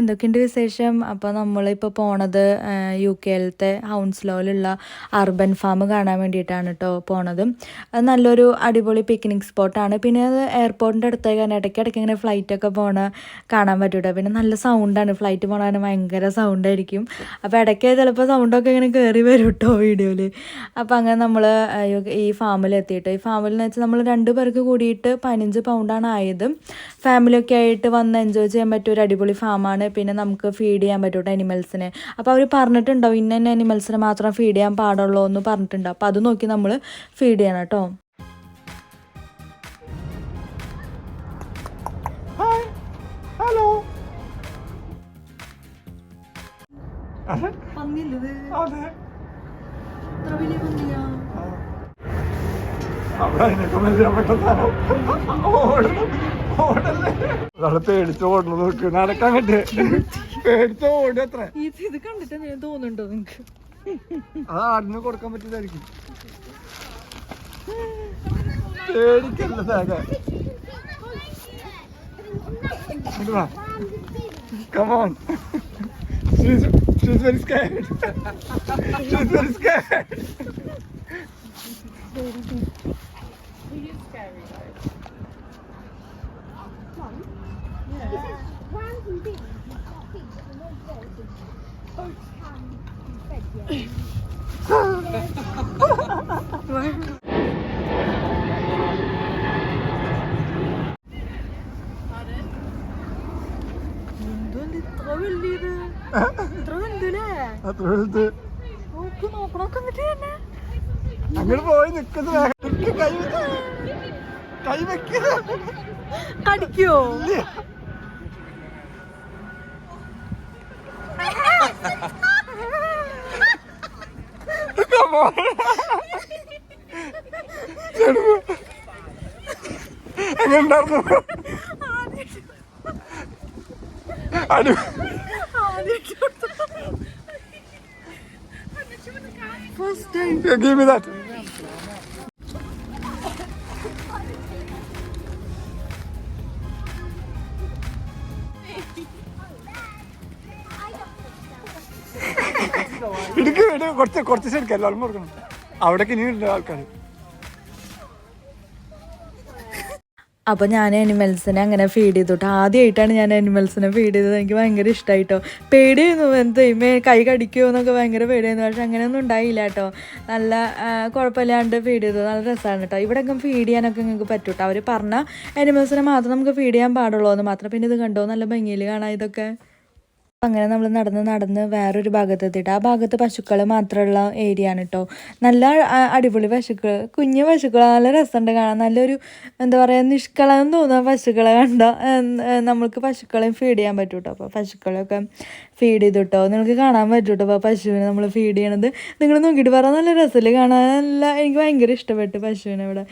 എന്തൊക്കെയുണ്ട് വിശേഷം? അപ്പോൾ നമ്മളിപ്പോൾ പോണത് യു കെയിലത്തെ ഹൗൺസ്ലോയിലുള്ള അർബൻ ഫാം കാണാൻ വേണ്ടിയിട്ടാണ് കേട്ടോ പോണത്. അത് നല്ലൊരു അടിപൊളി പിക്നിക് സ്പോട്ടാണ് പിന്നെ അത് എയർപോർട്ടിന്റെ അടുത്തേക്ക് തന്നെ ഇടയ്ക്ക് ഇടയ്ക്ക് ഇങ്ങനെ ഫ്ലൈറ്റൊക്കെ പോണ കാണാൻ പറ്റൂട്ടോ. പിന്നെ നല്ല സൗണ്ടാണ് ഫ്ലൈറ്റ് പോകണ ഭയങ്കര സൗണ്ടായിരിക്കും അപ്പോൾ ഇടയ്ക്ക് ചിലപ്പോൾ സൗണ്ടൊക്കെ ഇങ്ങനെ കയറി വരും കേട്ടോ വീഡിയോയിൽ അപ്പോൾ അങ്ങനെ നമ്മൾ ഈ ഫാമിൽ എത്തിയിട്ട് ഈ ഫാമിൽ എന്ന് വെച്ചാൽ നമ്മൾ രണ്ട് പേർക്ക് കൂടിയിട്ട് പതിനഞ്ച് പൗണ്ടാണ് ആയത്. ഫാമിലിയൊക്കെ ആയിട്ട് വന്ന് എൻജോയ് ചെയ്യാൻ പറ്റിയ ഒരു അടിപൊളി ഫാമാണ് പിന്നെ നമുക്ക് ഫീഡ് ചെയ്യാൻ പറ്റൂട്ടോ അനിമൽസിനെ അപ്പോൾ അവർ പറഞ്ഞിട്ടുണ്ടാവും ഇന്ന ഇന്ന അനിമൽസിനെ മാത്രം ഫീഡ് ചെയ്യാൻ പാടുള്ളൂ എന്ന് പറഞ്ഞിട്ടുണ്ടാവും അപ്പോൾ അത് നോക്കി നമ്മൾ ഫീഡ് ചെയ്യണം കേട്ടോ. ഹായ് ഹലോ അതെ. അവിടെ അതിനൊക്കെ മെച്ചപ്പെട്ട സാധനം ഓടല്ലേ? ഒരാളെ പേടിച്ച് നോക്ക്. നടക്കാൻ കണ്ടേ. പേടിച്ച് ഓടി അത്ര ഇത് കണ്ടിട്ട് എന്തെങ്കിലും തോന്നുന്നുണ്ടോ നിങ്ങൾക്ക് അത് ആടിന് കൊടുക്കാൻ പറ്റിയതായിരിക്കും. പേടിക്കല്ല സാഗ Come on. She's, she's very scared. she's very scared. തന്നെ അങ്ങോട്ട് പോയി നിൽക്കുന്ന കൈ. കൈ വെക്കുന്ന കടിക്കോ? Come on. ചെറുത്. എങ്ങനെയുണ്ടായിരുന്നു അടി first time Give me that. ഇടുക്ക് ഇട് കുറച്ച് കുറച്ച് ശരിക്കും എല്ലാവരും കൊടുക്കണം. അവിടേക്ക് ഇനി ഉണ്ട് ആൾക്കാർ അപ്പോൾ ഞാൻ അനിമൽസിനെ അങ്ങനെ ഫീഡ് ചെയ്തോട്ടെ. ആദ്യമായിട്ടാണ് ഞാൻ അനിമൽസിനെ ഫീഡ് ചെയ്തത്. എനിക്ക് ഭയങ്കര ഇഷ്ടമായിട്ടോ പേടിയായിരുന്നു എന്ത്? ഇമേ കൈ കടിക്കുമോ എന്നൊക്കെ ഭയങ്കര പേടിയായിരുന്നു. പക്ഷെ അങ്ങനെയൊന്നും ഉണ്ടായില്ല കേട്ടോ. നല്ല കുഴപ്പമില്ലാണ്ട് ഫീഡ് ചെയ്തത്. നല്ല രസമാണ് കേട്ടോ. ഇവിടെയൊക്കെ ഫീഡ് ചെയ്യാനൊക്കെ നിങ്ങൾക്ക് പറ്റൂട്ടോ അവർ പറഞ്ഞ അനിമൽസിനെ മാത്രം നമുക്ക് ഫീഡ് ചെയ്യാൻ പാടുള്ളൂ എന്ന് മാത്രം. പിന്നെ ഇത് കണ്ടോ? നല്ല ഭംഗിയിൽ കാണാം ഇതൊക്കെ. അങ്ങനെ നമ്മൾ നടന്ന് നടന്ന് വേറൊരു ഭാഗത്ത് എത്തിയിട്ട്. ആ ഭാഗത്ത് പശുക്കൾ മാത്രമുള്ള ഏരിയ ആണ് കേട്ടോ നല്ല അടിപൊളി പശുക്കൾ കുഞ്ഞു പശുക്കൾ നല്ല രസമുണ്ട് കാണാൻ. നല്ലൊരു എന്താ പറയുക നിഷ്കളം തോന്നുന്ന പശുക്കളെ കണ്ട നമ്മൾക്ക് പശുക്കളെയും ഫീഡ് ചെയ്യാൻ പറ്റും കേട്ടോ അപ്പോൾ പശുക്കളെയൊക്കെ ഫീഡ് ചെയ്തു കേട്ടോ നിങ്ങൾക്ക് കാണാൻ പറ്റും കേട്ടോ അപ്പോൾ പശുവിനെ നമ്മൾ ഫീഡ് ചെയ്യണത്. നിങ്ങൾ നോക്കിയിട്ട് പറ നല്ല രസമില്ല കാണാൻ. നല്ല എനിക്ക് ഭയങ്കര ഇഷ്ടപ്പെട്ടു പശുവിനെ ഇവിടെ.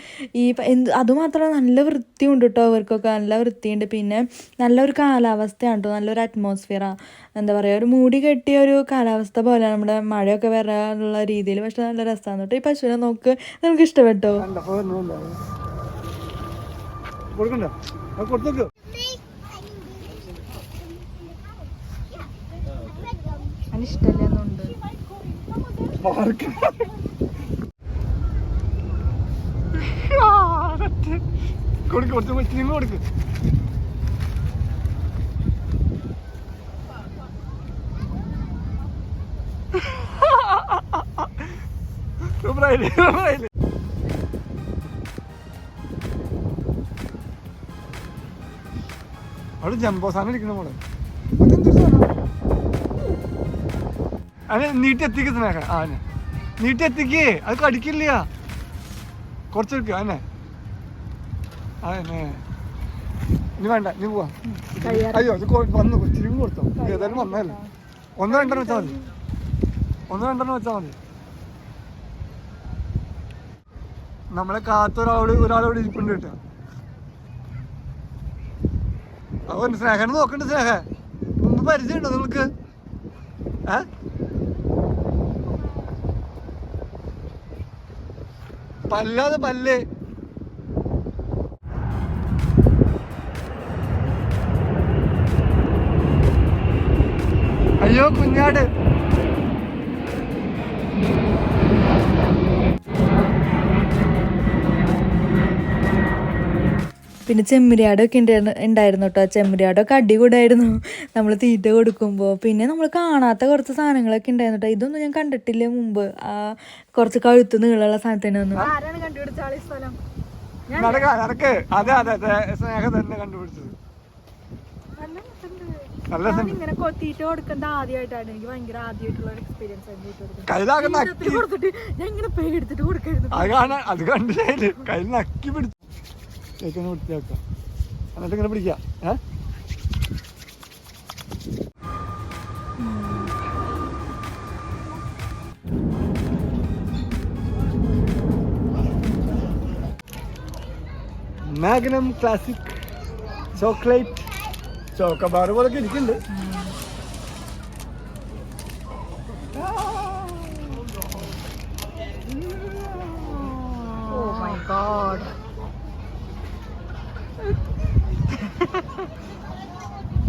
ഈ എന്ത് അതുമാത്രമല്ല നല്ല വൃത്തിയുണ്ട് കേട്ടോ അവർക്കൊക്കെ. നല്ല വൃത്തിയുണ്ട്. പിന്നെ നല്ലൊരു കാലാവസ്ഥയാണ് കേട്ടോ നല്ലൊരു അറ്റ്മോസ്ഫിയറാണ് എന്താ പറയുക ഒരു മൂടി കെട്ടിയ ഒരു കാലാവസ്ഥ പോലെ നമ്മുടെ മഴയൊക്കെ വരാനുള്ള രീതിയിൽ. പക്ഷെ നല്ല രസമാണ് കേട്ടോ ഈ പശുവിനെ നോക്ക്. നിങ്ങൾക്ക് ഇഷ്ടപ്പെട്ടോ? ഇഷ്ടമല്ലെന്നുണ്ട് കൊടുക്ക് കൊടുക്ക്. സൂപ്പറായില്ലേ സൂപ്പറായില്ലേ അവിടെ ജംബോ സാധനം ഇരിക്കണ മോളെ. അതെന്തൊരു സാധനം? അതെ നീട്ടി എത്തിക്കുന്ന ആനെ നീട്ടി എത്തിക്കേ അത് കടിക്കില്ല. കുറച്ചെടുക്കുക ആനെ അതന്നെ ഇനി വേണ്ട ഇനി പോവാ. അയ്യോ അത് വന്നു ഇച്ചിരി കൊടുത്തോ. ഏതായാലും വന്നതല്ലേ? ഒന്ന് രണ്ടെണ്ണം വെച്ചാൽ മതി. ഒന്ന് രണ്ടെണ്ണം വെച്ചാൽ മതി. നമ്മളെ കാത്തൊരാളോട് ഒരാളോട് ഇരിപ്പുണ്ട് കേട്ടോ. അതുകൊണ്ട് സ്നേഹനെ നോക്കണ്ട സ്നേഹ. മുമ്പ് പരിചയമുണ്ടോ നിങ്ങൾക്ക്? ഏ? പല്ലാതെ പല്ലേ. അയ്യോ കുഞ്ഞാട്. പിന്നെ ചെമ്മരിയാടൊക്കെ ഉണ്ടായിരുന്നു ഉണ്ടായിരുന്നു കേട്ടോ ചെമ്മരിയാടൊക്കെ അടികൂടായിരുന്നു. നമ്മൾ തീറ്റ കൊടുക്കുമ്പോൾ പിന്നെ നമ്മൾ കാണാത്ത കുറച്ച് സാധനങ്ങളൊക്കെ ഉണ്ടായിരുന്നു കേട്ടോ ഇതൊന്നും ഞാൻ കണ്ടിട്ടില്ല മുമ്പ്. ആ കുറച്ച് കഴുത്ത് നീളമുള്ള സാധനത്തിന് വന്നു. ഇങ്ങനെ തീറ്റ കൊടുക്കേണ്ട ആദ്യമായിട്ടാണ്. എനിക്ക് ഭയങ്കര ആദ്യമായിട്ടുള്ള എക്സ്പീരിയൻസ് ആയിരുന്നു കൊടുത്തിട്ട് ഞാൻ ഇങ്ങനെ പേടിച്ചിട്ട് കൊടുക്കായിരുന്നു. അത് വൃത്തിയാക്കുക. എന്നിട്ട് ഇങ്ങനെ പിടിക്കാം ഏ? മാഗ്നം ക്ലാസിക് ചോക്ലേറ്റ് ചോക്കബാർ പോലൊക്കെ ഇരിക്കുന്നുണ്ട്.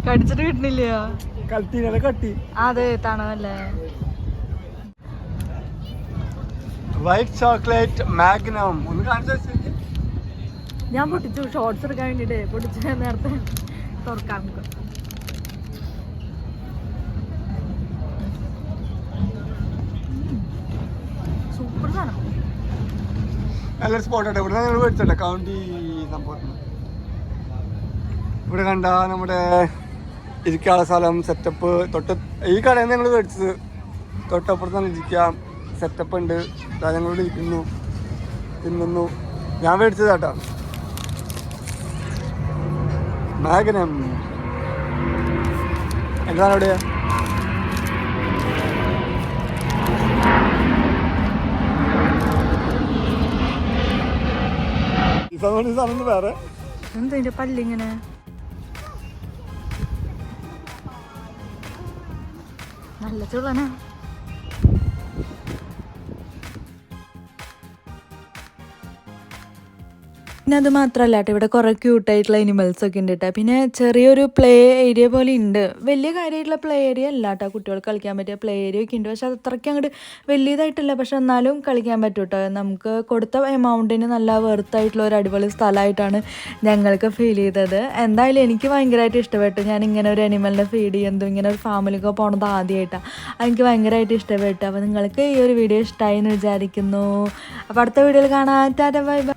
കടിച്ചിട്ട് കിട്ടുന്നില്ല കട്ടി കട്ടി? അതെ തണവല്ലേ. വൈറ്റ് ചോക്ലേറ്റ് മാഗ്നം ഒന്ന് കാണിച്ചു ഞാൻ പൊട്ടിച്ചു ഷോർട്സ് എടുക്കാൻ വേണ്ടിട്ട് പൊട്ടിച്ചു നേരത്തെ തുറക്കാൻ സൂപ്പർ സാധനം. നല്ലൊരു സ്പോട്ട് ഉണ്ട് ഇവിടെ ഞങ്ങൾ മേടിച്ചോട്ടെ. കൗണ്ടി സംഭവം ഇവിടെ കണ്ട നമ്മുടെ ഇരിക്കാനുള്ള സ്ഥലം സെറ്റപ്പ് തൊട്ട് ഈ കടയിൽ നിന്ന് ഞങ്ങൾ മേടിച്ചത്. തൊട്ടപ്പുറത്ത് നമുക്ക് ഇരിക്കാം. സെറ്റപ്പ് ഉണ്ട്. ഞങ്ങളോട് ഇരിക്കുന്നു. തിന്നുന്നു. ഞാൻ മേടിച്ചത് കേട്ടോ. മാഗനം. എന്താണ് അവിടെ? ഈ സാധനം വേറെ? എന്താ പല്ലിങ്ങനെ നല്ല ചുള്ളനാ പിന്നെ അത് മാത്രമല്ല കേട്ടോ ഇവിടെ കുറേ ക്യൂട്ടായിട്ടുള്ള അനിമൽസ് ഒക്കെ ഉണ്ട് കേട്ടോ പിന്നെ ചെറിയൊരു പ്ലേ ഏരിയ പോലെ ഉണ്ട്. വലിയ കാര്യമായിട്ടുള്ള പ്ലേ ഏരിയ അല്ല കേട്ടോ കുട്ടികൾക്ക് കളിക്കാൻ പറ്റിയ പ്ലേ ഏരിയ ഒക്കെ ഉണ്ട്. പക്ഷെ അത് അത്രയ്ക്ക് അങ്ങോട്ട് വലിയതായിട്ടില്ല. പക്ഷെ എന്നാലും കളിക്കാൻ പറ്റും കേട്ടോ നമുക്ക് കൊടുത്ത എമൗണ്ടിന് നല്ല വെറുത്തായിട്ടുള്ള ഒരു അടിപൊളി സ്ഥലമായിട്ടാണ് ഞങ്ങൾക്ക് ഫീൽ ചെയ്തത്. എന്തായാലും എനിക്ക് ഭയങ്കരമായിട്ട് ഇഷ്ടപ്പെട്ടു. ഞാൻ ഇങ്ങനെ ഒരു അനിമലിനെ ഫീഡ് ചെയ്യുന്നതും ഇങ്ങനെ ഒരു ഫാമിലിക്ക് പോണത് ആദ്യമായിട്ടാണ് എനിക്ക് ഭയങ്കരമായിട്ട് ഇഷ്ടപ്പെട്ടു. അപ്പോൾ നിങ്ങൾക്ക് ഈ ഒരു വീഡിയോ ഇഷ്ടമായി എന്ന് വിചാരിക്കുന്നു. അപ്പോൾ അടുത്ത വീഡിയോയിൽ കാണാം. Tata bye bye.